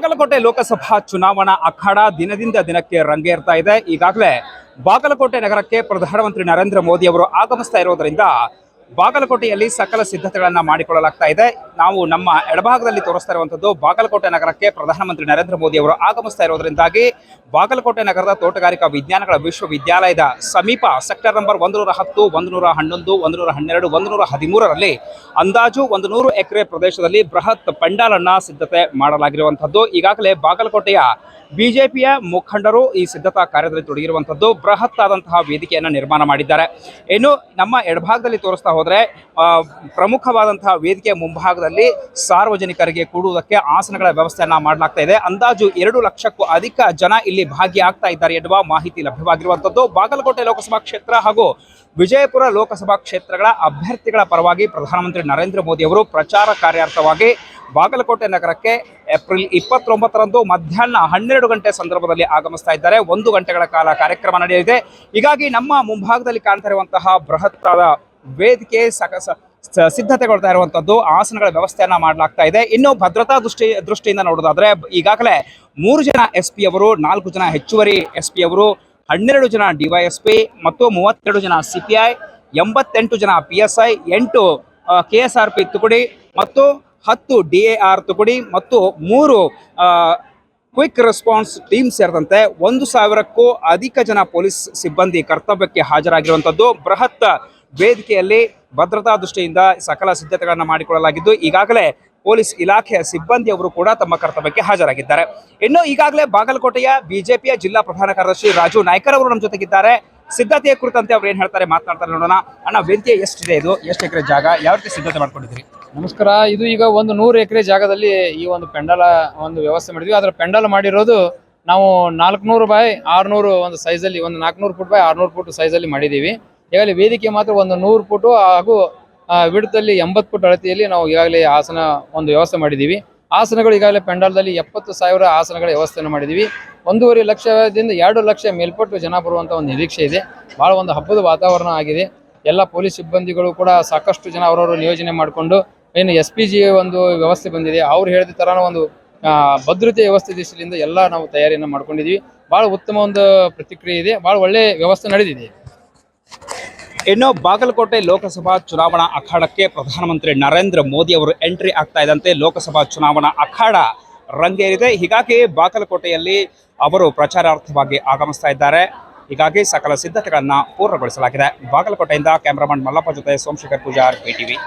ಬಾಗಲಕೋಟೆ ಲೋಕಸಭಾ ಚುನಾವಣಾ ಅಖಾಡ ದಿನದಿಂದ ದಿನಕ್ಕೆ ರಂಗೇರ್ತಾ ಇದೆ. ಈಗಾಗಲೇ ಬಾಗಲಕೋಟೆ ನಗರಕ್ಕೆ ಪ್ರಧಾನಮಂತ್ರಿ ನರೇಂದ್ರ ಮೋದಿ ಅವರು ಆಗಮಿಸ್ತಾ ಇರೋದರಿಂದ ಬಾಗಲಕೋಟೆಯಲ್ಲಿ ಸಕಲ ಸಿದ್ಧತೆಗಳನ್ನ ಮಾಡಿಕೊಳ್ಳಲಾಗ್ತಾ ಇದೆ. ನಾವು ನಮ್ಮ ಎಡಭಾಗದಲ್ಲಿ ತೋರಿಸ್ತಾ ಇರುವಂಥದ್ದು ಬಾಗಲಕೋಟೆ ನಗರಕ್ಕೆ ಪ್ರಧಾನಮಂತ್ರಿ ನರೇಂದ್ರ ಮೋದಿ ಅವರು ಆಗಮಿಸ್ತಾ ಇರೋದ್ರಿಂದಾಗಿ ಬಾಗಲಕೋಟೆ ನಗರದ ತೋಟಗಾರಿಕಾ ವಿಜ್ಞಾನಗಳ ವಿಶ್ವವಿದ್ಯಾಲಯದ ಸಮೀಪ ಸೆಕ್ಟರ್ ನಂಬರ್ ಒಂದು ನೂರ ಹತ್ತು ಒಂದು ನೂರ ಹನ್ನೊಂದು ಒಂದು ನೂರ ಹನ್ನೆರಡು ಒಂದು ನೂರ ಹದಿಮೂರರಲ್ಲಿ ಅಂದಾಜು ಒಂದು ನೂರು ಎಕರೆ ಪ್ರದೇಶದಲ್ಲಿ ಬೃಹತ್ ಪಂಡಾಲನ್ನ ಸಿದ್ಧತೆ ಮಾಡಲಾಗಿರುವಂತದ್ದು. ಈಗಾಗಲೇ ಬಾಗಲಕೋಟೆಯ ಬಿಜೆಪಿಯ ಮುಖಂಡರು ಈ ಸಿದ್ಧತಾ ಕಾರ್ಯದಲ್ಲಿ ತೊಡಗಿರುವಂತದ್ದು. ಬೃಹತ್ ಆದಂತಹ ವೇದಿಕೆಯನ್ನ ನಿರ್ಮಾಣ ಮಾಡಿದ್ದಾರೆ. ಇನ್ನು ನಮ್ಮ ಎಡಭಾಗದಲ್ಲಿ ತೋರಿಸ್ತಾ ಹೋದ್ರೆ ಪ್ರಮುಖವಾದಂತಹ ವೇದಿಕೆಯ ಮುಂಭಾಗದಲ್ಲಿ ಸಾರ್ವಜನಿಕರಿಗೆ ಕೂಡುವುದಕ್ಕೆ ಆಸನಗಳ ವ್ಯವಸ್ಥೆಯನ್ನು ಮಾಡಲಾಗ್ತಾ ಇದೆ. ಅಂದಾಜು ಎರಡು ಲಕ್ಷಕ್ಕೂ ಅಧಿಕ ಜನ ಇಲ್ಲಿ ಭಾಗಿಯಾಗ್ತಾ ಇದ್ದಾರೆ ಎನ್ನುವ ಮಾಹಿತಿ ಲಭ್ಯವಾಗಿರುವಂತದ್ದು. ಬಾಗಲಕೋಟೆ ಲೋಕಸಭಾ ಕ್ಷೇತ್ರ ಹಾಗೂ ವಿಜಯಪುರ ಲೋಕಸಭಾ ಕ್ಷೇತ್ರಗಳ ಅಭ್ಯರ್ಥಿಗಳ ಪರವಾಗಿ ಪ್ರಧಾನಮಂತ್ರಿ ನರೇಂದ್ರ ಮೋದಿ ಅವರು ಪ್ರಚಾರ ಕಾರ್ಯಾರ್ಥವಾಗಿ ಬಾಗಲಕೋಟೆ ನಗರಕ್ಕೆ ಏಪ್ರಿಲ್ ಇಪ್ಪತ್ತೊಂಬತ್ತರಂದು ಮಧ್ಯಾಹ್ನ ಹನ್ನೆರಡು ಗಂಟೆ ಸಂದರ್ಭದಲ್ಲಿ ಆಗಮಿಸ್ತಾ ಇದ್ದಾರೆ. ಒಂದು ಗಂಟೆಗಳ ಕಾಲ ಕಾರ್ಯಕ್ರಮ ನಡೆಯಲಿದೆ. ಹೀಗಾಗಿ ನಮ್ಮ ಮುಂಭಾಗದಲ್ಲಿ ಕಾಣ್ತಾ ಇರುವಂತಹ ಬೃಹತ್ತಾದ ವೇದಿಕೆ ಸಕ ಸ- ಸ- ಸಿದ್ಧತೆಗೊಳ್ತಾ ಇರುವಂತದ್ದು ಆಸನಗಳ ವ್ಯವಸ್ಥೆಯನ್ನ ಮಾಡಲಾಗ್ತಾ ಇದೆ. ಇನ್ನು ಭದ್ರತಾ ದೃಷ್ಟಿ ದೃಷ್ಟಿಯಿಂದ ನೋಡೋದಾದ್ರೆ ಈಗಾಗಲೇ ಮೂರು ಜನ ಎಸ್ ಪಿ ಅವರು, ನಾಲ್ಕು ಜನ ಹೆಚ್ಚುವರಿ ಎಸ್ ಪಿ ಅವರು, ಹನ್ನೆರಡು ಜನ ಡಿವೈಎಸ್ಪಿ ಮತ್ತು ಮೂವತ್ತೆರಡು ಜನ ಸಿಪಿಐ ಎಂಬತ್ತೆಂಟು ಜನ ಪಿ ಎಸ್ ಐ, ಎಂಟು ಕೆ ಎಸ್ ಆರ್ ಪಿ ತುಕುಡಿ ಮತ್ತು ಹತ್ತು ಡಿ ಎ ಆರ್ ತುಕುಡಿ ಮತ್ತು ಮೂರು ಕ್ವಿಕ್ ರೆಸ್ಪಾನ್ಸ್ ಟೀಮ್ ಸೇರಿದಂತೆ ಒಂದು ಸಾವಿರಕ್ಕೂ ಅಧಿಕ ಜನ ಪೊಲೀಸ್ ಸಿಬ್ಬಂದಿ ಕರ್ತವ್ಯಕ್ಕೆ ಹಾಜರಾಗಿರುವಂಥದ್ದು ಬೃಹತ್ ವೇದಿಕೆಯಲ್ಲಿ ಭದ್ರತಾ ದೃಷ್ಟಿಯಿಂದ ಸಕಲ ಸಿದ್ಧತೆಗಳನ್ನು ಮಾಡಿಕೊಳ್ಳಲಾಗಿದ್ದು, ಈಗಾಗಲೇ ಪೊಲೀಸ್ ಇಲಾಖೆಯ ಸಿಬ್ಬಂದಿಯವರು ಕೂಡ ತಮ್ಮ ಕರ್ತವ್ಯಕ್ಕೆ ಹಾಜರಾಗಿದ್ದಾರೆ. ಇನ್ನು ಈಗಾಗಲೇ ಬಾಗಲಕೋಟೆಯ ಬಿಜೆಪಿಯ ಜಿಲ್ಲಾ ಪ್ರಧಾನ ಕಾರ್ಯದರ್ಶಿ ರಾಜು ನಾಯ್ಕರ್ ಅವರು ನಮ್ಮ ಜೊತೆಗಿದ್ದಾರೆ. ಸಿದ್ಧತೆಯ ಕುರಿತಂತೆ ಅವ್ರು ಏನು ಹೇಳ್ತಾರೆ ಮಾತನಾಡ್ತಾರೆ ನೋಡೋಣ. ಅಣ್ಣ ವೇದಿಕೆ ಎಷ್ಟಿದೆ ಇದು? ಎಷ್ಟು ಎಕರೆ ಜಾಗ? ಯಾವ ರೀತಿ ಸಿದ್ಧತೆ ಮಾಡ್ಕೊಂಡಿದ್ದೀರಿ? ನಮಸ್ಕಾರ. ಇದು ಈಗ ಒಂದು ನೂರು ಎಕರೆ ಜಾಗದಲ್ಲಿ ಈ ಒಂದು ಪೆಂಡಲ ಒಂದು ವ್ಯವಸ್ಥೆ ಮಾಡಿದ್ವಿ. ಅದರ ಪೆಂಡಲ್ ಮಾಡಿರೋದು ನಾವು ನಾಲ್ಕುನೂರು ಬಾಯ್ ಆರುನೂರು ಒಂದು ಸೈಜಲ್ಲಿ ಒಂದು ನಾಲ್ಕುನೂರು ಫುಟ್ ಬಾಯ್ ಆರುನೂರು ಫುಟ್ ಸೈಜಲ್ಲಿ ಮಾಡಿದ್ದೀವಿ. ಈಗಾಗಲೇ ವೇದಿಕೆ ಮಾತ್ರ ಒಂದು ನೂರು ಫುಟು ಹಾಗೂ ವಿಡದಲ್ಲಿ ಎಂಬತ್ತು ಫುಟ್ ಅಳತೆಯಲ್ಲಿ ನಾವು ಈಗಾಗಲೇ ಆಸನ ಒಂದು ವ್ಯವಸ್ಥೆ ಮಾಡಿದ್ದೀವಿ. ಆಸನಗಳು ಈಗಾಗಲೇ ಪೆಂಡಾಲ್ದಲ್ಲಿ ಎಪ್ಪತ್ತು ಸಾವಿರ ಆಸನಗಳ ವ್ಯವಸ್ಥೆಯನ್ನು ಮಾಡಿದ್ದೀವಿ. ಒಂದೂವರೆ ಲಕ್ಷದಿಂದ ಎರಡು ಲಕ್ಷ ಮೇಲ್ಪಟ್ಟು ಜನ ಬರುವಂಥ ಒಂದು ನಿರೀಕ್ಷೆ ಇದೆ. ಭಾಳ ಒಂದು ಹಬ್ಬದ ವಾತಾವರಣ ಆಗಿದೆ. ಎಲ್ಲ ಪೊಲೀಸ್ ಸಿಬ್ಬಂದಿಗಳು ಕೂಡ ಸಾಕಷ್ಟು ಜನ ಅವರವರು ನಿಯೋಜನೆ ಮಾಡಿಕೊಂಡು ಏನು ಎಸ್ ಪಿ ಜಿ ಒಂದು ವ್ಯವಸ್ಥೆ ಬಂದಿದೆ. ಅವ್ರು ಹೇಳಿದ ಥರ ಒಂದು ಭದ್ರತೆ ವ್ಯವಸ್ಥೆ ದೃಷ್ಟಿಯಿಂದ ಎಲ್ಲ ನಾವು ತಯಾರಿಯನ್ನು ಮಾಡ್ಕೊಂಡಿದ್ದೀವಿ. ಭಾಳ ಉತ್ತಮ ಒಂದು ಪ್ರತಿಕ್ರಿಯೆ ಇದೆ. ಭಾಳ ಒಳ್ಳೆಯ ವ್ಯವಸ್ಥೆ ನಡೆದಿದೆ. ಇನ್ನು ಬಾಗಲಕೋಟೆ ಲೋಕಸಭಾ ಚುನಾವಣಾ ಅಖಾಡಕ್ಕೆ ಪ್ರಧಾನಮಂತ್ರಿ ನರೇಂದ್ರ ಮೋದಿ ಅವರು ಎಂಟ್ರಿ ಆಗ್ತಾ ಇದ್ದಂತೆ ಲೋಕಸಭಾ ಚುನಾವಣಾ ಅಖಾಡ ರಂಗೇರಿದೆ. ಹೀಗಾಗಿ ಬಾಗಲಕೋಟೆಯಲ್ಲಿ ಅವರು ಪ್ರಚಾರಾರ್ಥವಾಗಿ ಆಗಮಿಸ್ತಾ ಇದ್ದಾರೆ. ಹೀಗಾಗಿ ಸಕಲ ಸಿದ್ಧತೆಗಳನ್ನು ಪೂರ್ಣಗೊಳಿಸಲಾಗಿದೆ. ಬಾಗಲಕೋಟೆಯಿಂದ ಕ್ಯಾಮರಾಮನ್ ಮಲ್ಲಪ್ಪ ಜೊತೆ ಸೋಮಶೇಖರ್ ಪೂಜಾರ್ ಟಿವಿ